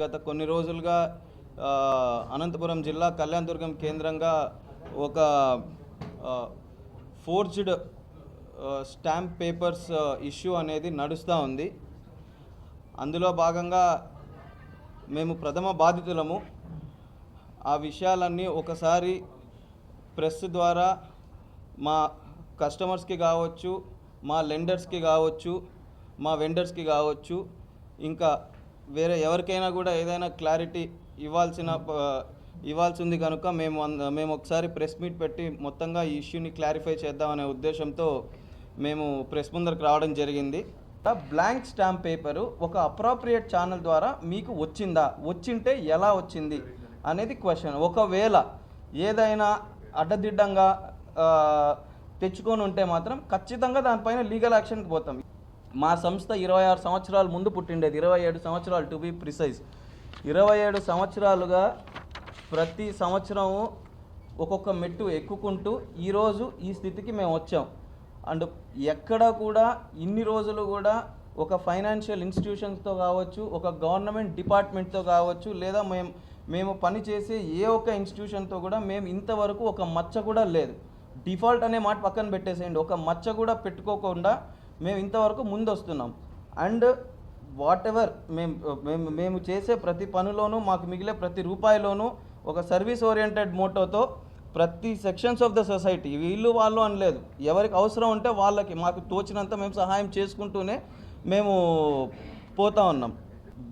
గత కొన్ని రోజులుగా అనంతపురం జిల్లా కళ్యాణదుర్గం కేంద్రంగా ఒక ఫోర్జ్డ్ స్టాంప్ పేపర్స్ ఇష్యూ అనేది నడుస్తూ ఉంది. అందులో భాగంగా మేము ప్రథమ బాధితులము. ఆ విషయాలన్నీ ఒకసారి ప్రెస్ ద్వారా మా కస్టమర్స్కి కావచ్చు మా లెండర్స్కి కావచ్చు మా వెండర్స్కి కావచ్చు ఇంకా వేరే ఎవరికైనా కూడా ఏదైనా క్లారిటీ ఇవ్వాల్సిన ఇవ్వాల్సి ఉంది కనుక మేము అంద- మేము ఒకసారి ప్రెస్ మీట్ పెట్టి మొత్తంగా ఈ ఇష్యూని క్లారిఫై చేద్దామనే ఉద్దేశంతో మేము ప్రెస్ ముందరకు రావడం జరిగింది. బ్లాంక్ స్టాంప్ పేపరు ఒక అప్రాప్రియేట్ ఛానల్ ద్వారా మీకు వచ్చిందా? వచ్చింటే ఎలా వచ్చింది? అనేది క్వశ్చన్ ఒకవేళ ఏదైనా అడ్డదిడ్డంగా తెచ్చుకొని ఉంటే మాత్రం ఖచ్చితంగా దానిపైన లీగల్ యాక్షన్కి పోతాం. మా సంస్థ ఇరవై ఆరు సంవత్సరాల ముందు పుట్టిండేది. ఇరవై ఏడు సంవత్సరాలు టు బి ప్రిసైజ్ ఇరవై ఏడు సంవత్సరాలుగా ప్రతి సంవత్సరము ఒక్కొక్క మెట్టు ఎక్కుకుంటూ ఈరోజు ఈ స్థితికి మేము వచ్చాం. అండ్ ఎక్కడ కూడా ఇన్ని రోజులు కూడా ఒక ఫైనాన్షియల్ ఇన్స్టిట్యూషన్స్తో కావచ్చు ఒక గవర్నమెంట్ డిపార్ట్మెంట్తో కావచ్చు లేదా మేము మేము పనిచేసే ఏ ఒక్క ఇన్స్టిట్యూషన్తో కూడా మేము ఇంతవరకు ఒక మచ్చ కూడా లేదు. డిఫాల్ట్ అనే మాట పక్కన పెట్టేసేయండి. ఒక మచ్చ కూడా పెట్టుకోకుండా మేము ఇంతవరకు ముందు వస్తున్నాం అండ్ వాట్ ఎవర్ మేము మేము మేము చేసే ప్రతి పనిలోనూ మాకు మిగిలే ప్రతి రూపాయిలోనూ ఒక సర్వీస్ ఓరియంటెడ్ మోటోతో ప్రతి సెక్షన్స్ ఆఫ్ ద సొసైటీ వీళ్ళు వాళ్ళు అనలేదు. ఎవరికి అవసరం ఉంటే వాళ్ళకి మాకు తోచినంత మేము సహాయం చేసుకుంటూనే మేము పోతా ఉన్నాం.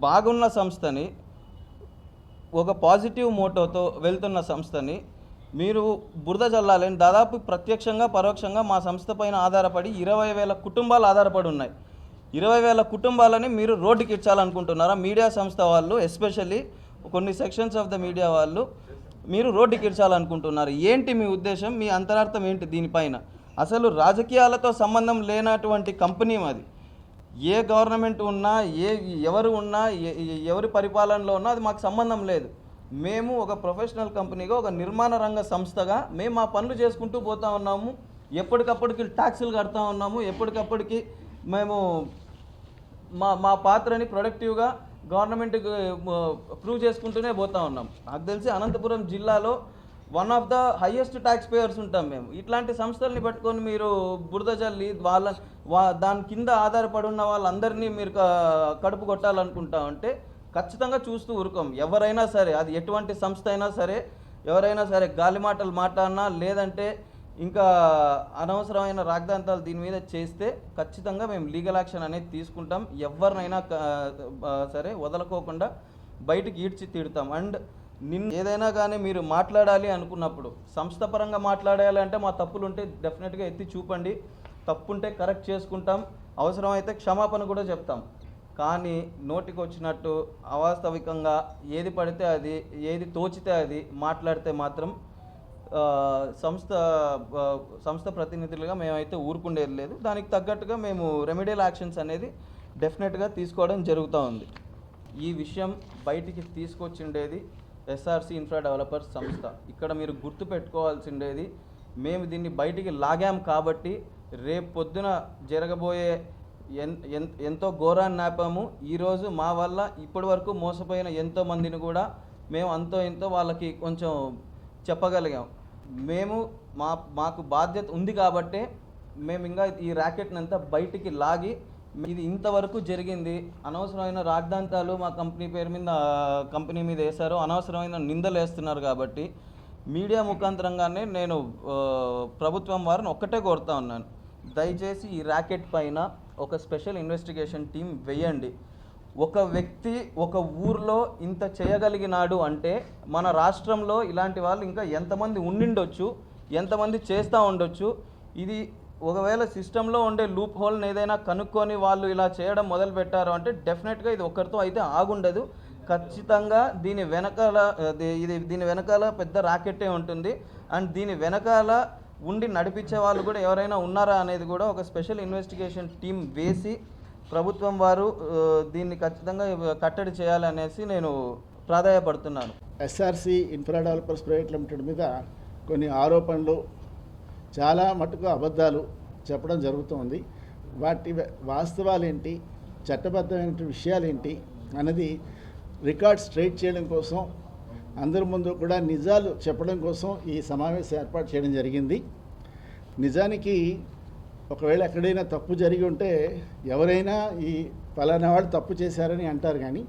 బాగున్న సంస్థని ఒక పాజిటివ్ మోటోతో వెళ్తున్న సంస్థని మీరు బురద చల్లాలని దాదాపు ప్రత్యక్షంగా పరోక్షంగా మా సంస్థ పైన ఆధారపడి ఇరవై వేల కుటుంబాలు ఆధారపడి ఉన్నాయి. ఇరవై వేల కుటుంబాలని మీరు రోడ్డుకి ఇచ్చాలనుకుంటున్నారా? మీడియా సంస్థ వాళ్ళు ఎస్పెషల్లీ కొన్ని సెక్షన్స్ ఆఫ్ ద మీడియా వాళ్ళు మీరు రోడ్డుకి ఇచ్చాలనుకుంటున్నారు. ఏంటి మీ ఉద్దేశం? మీ అంతరార్థం ఏంటి దీనిపైన? అసలు రాజకీయాలతో సంబంధం లేనటువంటి కంపెనీ మాది. ఏ గవర్నమెంట్ ఉన్నా ఏ ఎవరు ఉన్నా ఎవరి పరిపాలనలో ఉన్నా అది మాకు సంబంధం లేదు. మేము ఒక ప్రొఫెషనల్ కంపెనీగా ఒక నిర్మాణ రంగ సంస్థగా మేము మా పనులు చేసుకుంటూ పోతా ఉన్నాము. ఎప్పటికప్పటికి ట్యాక్సులు కడతా ఉన్నాము. ఎప్పటికప్పటికి మేము మా మా పాత్రని ప్రొడక్టివ్గా గవర్నమెంట్కి ప్రూవ్ చేసుకుంటూనే పోతా ఉన్నాం. నాకు తెలిసి అనంతపురం జిల్లాలో one of the highest tax payers ఉంటాం మేము. ఇట్లాంటి సంస్థల్ని పట్టుకొని మీరు బురద జల్లి వాళ్ళ వా దాని కింద ఆధారపడి ఉన్న వాళ్ళందరినీ మీరు కడుపు కొట్టాలనుకుంటా ఉంటే ఖచ్చితంగా చూస్తూ ఊరుకోం ఎవరైనా సరే అది ఎటువంటి సంస్థ అయినా సరే ఎవరైనా సరే గాలి మాటలు మాట్లాడినా లేదంటే ఇంకా అనవసరమైన రాగ్దాంతాలు దీని మీద చేస్తే ఖచ్చితంగా మేము లీగల్ యాక్షన్ అనేది తీసుకుంటాం. ఎవరినైనా సరే వదలకోకుండా బయటికి ఈడ్చి తీడతాం. అండ్ నిన్న ఏదైనా కానీ మీరు మాట్లాడాలి అనుకున్నప్పుడు సంస్థ పరంగా మాట్లాడాలి అంటే మా తప్పులు ఉంటే డెఫినెట్గా ఎత్తి చూపండి. తప్పు ఉంటే కరెక్ట్ చేసుకుంటాం. అవసరమైతే క్షమాపణ కూడా చెప్తాం. కానీ నోటికి వచ్చినట్టు అవాస్తవికంగా ఏది పడితే అది ఏది తోచితే అది మాట్లాడితే మాత్రం సంస్థ సంస్థ ప్రతినిధులుగా మేమైతే ఊరుకుండేది లేదు. దానికి తగ్గట్టుగా మేము రెమెడియల్ యాక్షన్స్ అనేది డెఫినెట్గా తీసుకోవడం జరుగుతూ ఉంది. ఈ విషయం బయటికి తీసుకొచ్చిండేది ఎస్ఆర్సి ఇన్ఫ్రా డెవలపర్స్ సంస్థ. ఇక్కడ మీరు గుర్తు పెట్టుకోవాల్సిండేది మేము దీన్ని బయటికి లాగాం కాబట్టి రేపు పొద్దున జరగబోయే ఎంతో ఘోరాన్ని నాపాము. ఈరోజు మా వల్ల ఇప్పటి వరకు మోసపోయిన ఎంతో మందిని కూడా మేము అంతో ఎంతో వాళ్ళకి కొంచెం చెప్పగలిగాం. మేము మా మాకు బాధ్యత ఉంది కాబట్టే మేము ఇంకా ఈ ర్యాకెట్ని అంతా బయటికి లాగి ఇది ఇంతవరకు జరిగింది. అనవసరమైన రాద్ధాంతాలు మా కంపెనీ పేరు మీద కంపెనీ మీద వేశారు. అనవసరమైన నిందలు వేస్తున్నారు కాబట్టి మీడియా ముఖాంతరంగానే నేను ప్రభుత్వం వారిని ఒక్కటే కోరుతా ఉన్నాను. దయచేసి ఈ ర్యాకెట్ పైన ఒక స్పెషల్ ఇన్వెస్టిగేషన్ టీం వేయండి. ఒక వ్యక్తి ఒక ఊర్లో ఇంత చేయగలిగినాడు అంటే మన రాష్ట్రంలో ఇలాంటి వాళ్ళు ఇంకా ఎంతమంది ఉండిండొచ్చు ఎంతమంది చేస్తూ ఉండొచ్చు ఇది ఒకవేళ సిస్టంలో ఉండే లూప్ హోల్ని ఏదైనా కనుక్కొని వాళ్ళు ఇలా చేయడం మొదలు పెట్టారు అంటే డెఫినెట్గా ఇది ఒక్కరితో అయితే ఆగుండదు. ఖచ్చితంగా దీని వెనకాల ఇది దీని వెనకాల పెద్ద రాకెట్టే ఉంటుంది. అండ్ దీని వెనకాల ఉండి నడిపించే వాళ్ళు కూడా ఎవరైనా ఉన్నారా అనేది కూడా ఒక స్పెషల్ ఇన్వెస్టిగేషన్ టీం వేసి ప్రభుత్వం వారు దీన్ని ఖచ్చితంగా కట్టడి చేయాలనేసి నేను ప్రాధాయపడుతున్నాను. SRC infra developers private limited మీద కొన్ని ఆరోపణలు చాలా మటుకు అబద్ధాలు చెప్పడం జరుగుతోంది. వాటి వాస్తవాలేంటి చట్టబద్ధమైన విషయాలేంటి అన్నది రికార్డ్ స్ట్రైట్ చేయడం కోసం అందరి ముందు కూడా నిజాలు చెప్పడం కోసం ఈ సమావేశం ఏర్పాటు చేయడం జరిగింది. నిజానికి ఒకవేళ ఎక్కడైనా తప్పు జరిగి ఉంటే ఎవరైనా ఈ పలానా వాళ్ళు తప్పు చేశారని అంటారు కానీ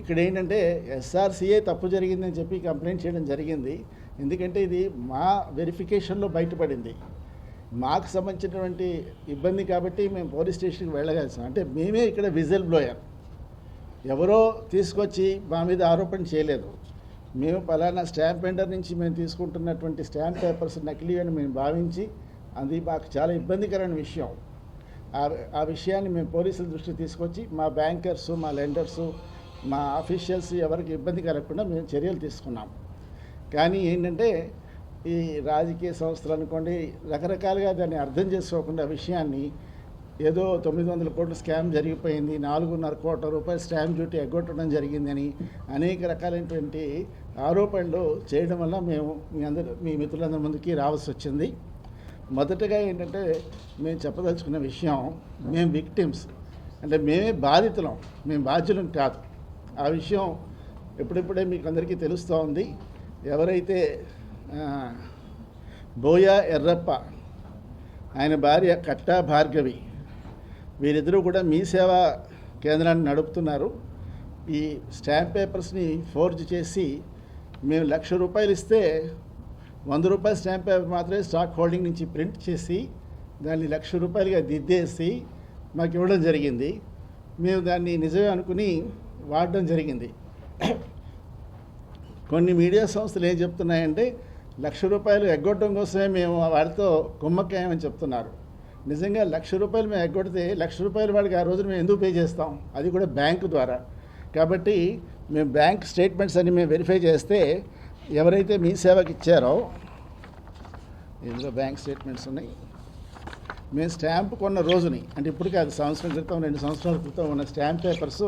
ఇక్కడ ఏంటంటే ఎస్ఆర్సీఏ తప్పు జరిగిందని చెప్పి కంప్లైంట్ చేయడం జరిగింది. ఎందుకంటే ఇది మా వెరిఫికేషన్లో బయటపడింది. మాకు సంబంధించినటువంటి ఇబ్బంది కాబట్టి మేము పోలీస్ స్టేషన్కి వెళ్ళగాల్సాం అంటే మేమే ఇక్కడ విజిల్ బ్లోయర్. ఎవరో తీసుకొచ్చి మా మీద ఆరోపణ చేయలేదు. మేము పలానా స్టాంప్ వెండర్ నుంచి మేము తీసుకుంటున్నటువంటి స్టాంప్ పేపర్స్ నకిలీ అని మేము భావించి అది మాకు చాలా ఇబ్బందికరమైన విషయం. ఆ ఆ విషయాన్ని మేము పోలీసుల దృష్టికి తీసుకొచ్చి మా బ్యాంకర్స్ మా లెండర్స్ మా ఆఫీషియల్స్ ఎవరికి ఇబ్బంది కలగకుండా మేము చర్యలు తీసుకున్నాం. కానీ ఏంటంటే ఈ రాజకీయ సంస్థలు అనుకోండి రకరకాలుగా దాన్ని అర్థం చేసుకోకుండా విషయాన్ని ఏదో తొమ్మిది వందల కోట్ల స్కామ్ జరిగిపోయింది నాలుగున్నర కోట్ల రూపాయల స్టాంప్ డ్యూటీ ఎగ్గొట్టడం జరిగిందని అనేక రకాలైనటువంటి ఆరోపణలు చేయడం వల్ల మేము మీ అందరు మీ మిత్రులందరి ముందుకి రావాల్సి వచ్చింది. మొదటగా ఏంటంటే మేము చెప్పదలుచుకున్న విషయం మేము విక్టిమ్స్. అంటే మేమే బాధితులం మేము బాధ్యులం కాదు. ఆ విషయం ఎప్పుడెప్పుడే మీకు అందరికీ తెలుస్తూ ఉంది. ఎవరైతే బోయా ఎర్రప్ప ఆయన భార్య కట్టా భార్గవి వీరిద్దరూ కూడా మీ సేవా కేంద్రాన్ని నడుపుతున్నారు. ఈ స్టాంప్ పేపర్స్ని ఫోర్జ్ చేసి మేము లక్ష రూపాయలు ఇస్తే వంద రూపాయల స్టాంప్ పేపర్ మాత్రమే స్టాక్ హోల్డింగ్ నుంచి ప్రింట్ చేసి దాన్ని లక్ష రూపాయలుగా దిద్దేసి మాకు ఇవ్వడం జరిగింది. మేము దాన్ని నిజమే అనుకుని వాడడం జరిగింది. కొన్ని మీడియా సంస్థలు ఏం చెప్తున్నాయంటే లక్ష రూపాయలు ఎగ్గొట్టడం కోసమే మేము వాడితో కుమ్మక్కాయమని చెప్తున్నారు. నిజంగా లక్ష రూపాయలు మేము ఎగ్గొడితే లక్ష రూపాయలు వాడికి ఆ రోజు మేము ఎందుకు పే చేస్తాం? అది కూడా బ్యాంకు ద్వారా. కాబట్టి మేము బ్యాంక్ స్టేట్మెంట్స్ అన్ని మేము వెరిఫై చేస్తే ఎవరైతే మీ సేవకి ఇచ్చారో ఇందులో బ్యాంక్ స్టేట్మెంట్స్ ఉన్నాయి. మేము స్టాంప్ కొన్న రోజుని అంటే ఇప్పుడు కాదు సంవత్సరం క్రితం రెండు సంవత్సరాల క్రితం ఉన్న స్టాంప్ పేపర్స్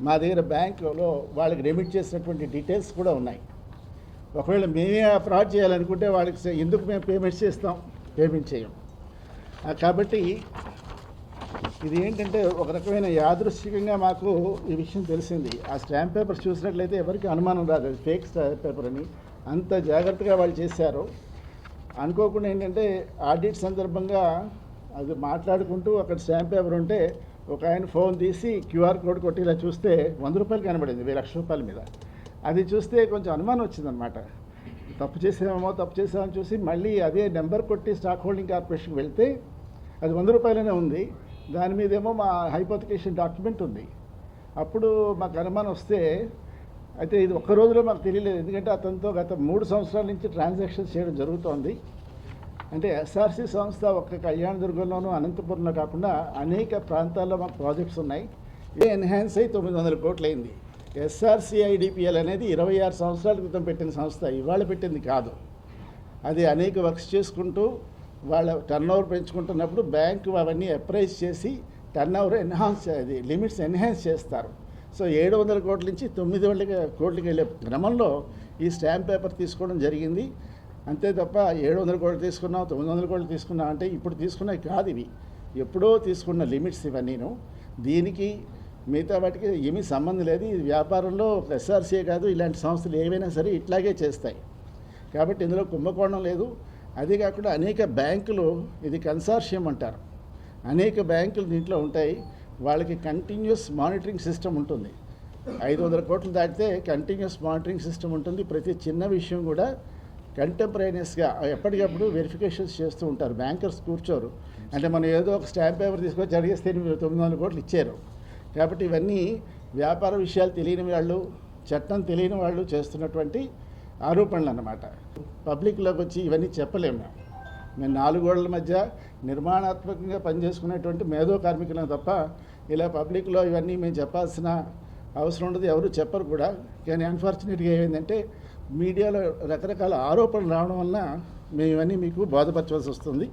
మా దగ్గర బ్యాంకులో వాళ్ళకి రెమిట్ చేసినటువంటి డీటెయిల్స్ కూడా ఉన్నాయి. ఒకవేళ మేమే ఫ్రాడ్ చేయాలనుకుంటే వాళ్ళకి ఎందుకు మేము పేమెంట్స్ చేస్తాం? పేమెంట్ చేయం. కాబట్టి ఇది ఏంటంటే ఒక రకమైన యాదృశ్చికంగా మాకు ఈ విషయం తెలిసింది. ఆ స్టాంప్ పేపర్స్ చూసినట్లయితే ఎవరికి అనుమానం రాదు. అది ఫేక్ స్టాంప్ పేపర్ అని. అంత జాగ్రత్తగా వాళ్ళు చేశారు. అనుకోకుండా ఏంటంటే ఆడిట్ సందర్భంగా అది మాట్లాడుకుంటూ అక్కడ స్టాంప్ పేపర్ ఉంటే ఒక ఆయన ఫోన్ తీసి క్యూఆర్ కోడ్ కొట్టి ఇలా చూస్తే వంద రూపాయలు కనబడింది వెయ్యి లక్ష రూపాయల మీద. అది చూస్తే కొంచెం అనుమానం వచ్చిందనమాట తప్పు చేసామేమో తప్పు చేసామని చూసి మళ్ళీ అదే నెంబర్ కొట్టి స్టాక్ హోల్డింగ్ కార్పొరేషన్కి వెళ్తే అది వంద రూపాయలనే ఉంది. దాని మీదేమో మా హైపోతికేషన్ డాక్యుమెంట్ ఉంది. అప్పుడు మాకు అనుమానం వస్తే అయితే ఇది ఒక్క రోజులో మాకు తెలియలేదు. ఎందుకంటే అతనితో గత మూడు సంవత్సరాల నుంచి ట్రాన్సాక్షన్స్ చేయడం జరుగుతోంది. అంటే ఎస్ఆర్సీ సంస్థ ఒక్క కళ్యాణదుర్గంలోనూ అనంతపురంలో కాకుండా అనేక ప్రాంతాల్లో మాకు ప్రాజెక్ట్స్ ఉన్నాయి. ఇదే ఎన్హాన్స్ అయ్యి తొమ్మిది వందల కోట్లు అయింది ఎస్ఆర్సిఐడిపిఎల్ అనేది ఇరవై ఆరు సంవత్సరాల క్రితం పెట్టిన సంస్థ. ఇవాళ పెట్టింది కాదు. అది అనేక వర్క్స్ చేసుకుంటూ వాళ్ళ టర్న్ ఓవర్ పెంచుకుంటున్నప్పుడు బ్యాంకు అవన్నీ అప్రైజ్ చేసి టర్న్ ఓవర్ ఎన్హాన్స్ అది లిమిట్స్ ఎన్హాన్స్ చేస్తారు. సో ఏడు వందల కోట్ల నుంచి తొమ్మిది వందల కోట్లకి వెళ్ళే క్రమంలో ఈ స్టాంప్ పేపర్ తీసుకోవడం జరిగింది. అంతే తప్ప ఏడు వందల కోట్లు తీసుకున్నాం తొమ్మిది వందల కోట్లు తీసుకున్నాం అంటే ఇప్పుడు తీసుకున్నవి కాదు ఇవి. ఎప్పుడో తీసుకున్న లిమిట్స్ ఇవన్నీను. దీనికి మిగతా వాటికి ఏమీ సంబంధం లేదు. ఇది వ్యాపారంలో ఎస్ఆర్సీఏ కాదు ఇలాంటి సంస్థలు ఏవైనా సరే ఇట్లాగే చేస్తాయి. కాబట్టి ఇందులో కుంభకోణం లేదు. అదే కాకుండా అనేక బ్యాంకులు ఇది కన్సార్షియం అంటారు. అనేక బ్యాంకులు దీంట్లో ఉంటాయి. వాళ్ళకి కంటిన్యూస్ మానిటరింగ్ సిస్టమ్ ఉంటుంది. ఐదు వందల కోట్లు దాటితే కంటిన్యూస్ మానిటరింగ్ సిస్టమ్ ఉంటుంది. ప్రతి చిన్న విషయం కూడా కంటెంపరేనియస్గా ఎప్పటికప్పుడు వెరిఫికేషన్స్ చేస్తూ ఉంటారు. బ్యాంకర్స్ కూర్చోరు. అంటే మనం ఏదో ఒక స్టాంప్ పేపర్ తీసుకొచ్చి అడిగేస్తే మీరు తొమ్మిది వందల కోట్లు ఇచ్చారు కాబట్టి ఇవన్నీ వ్యాపార విషయాలు తెలియని వాళ్ళు చట్టం తెలియని వాళ్ళు చేస్తున్నటువంటి ఆరోపణలు అన్నమాట పబ్లిక్లోకి వచ్చి ఇవన్నీ చెప్పలేము మేము. మేము నాలుగోళ్ళ మధ్య నిర్మాణాత్మకంగా పనిచేసుకునేటువంటి మేధో కార్మికులం తప్ప ఇలా పబ్లిక్లో ఇవన్నీ మేము చెప్పాల్సిన అవసరం ఉండదు ఎవరు చెప్పరు కూడా. కానీ అన్ఫార్చునేట్గా ఏమైందంటే మీడియాలో రకరకాల ఆరోపణలు రావడం వలన మేము ఇవన్నీ మీకు బోధపరచవలసి వస్తుంది.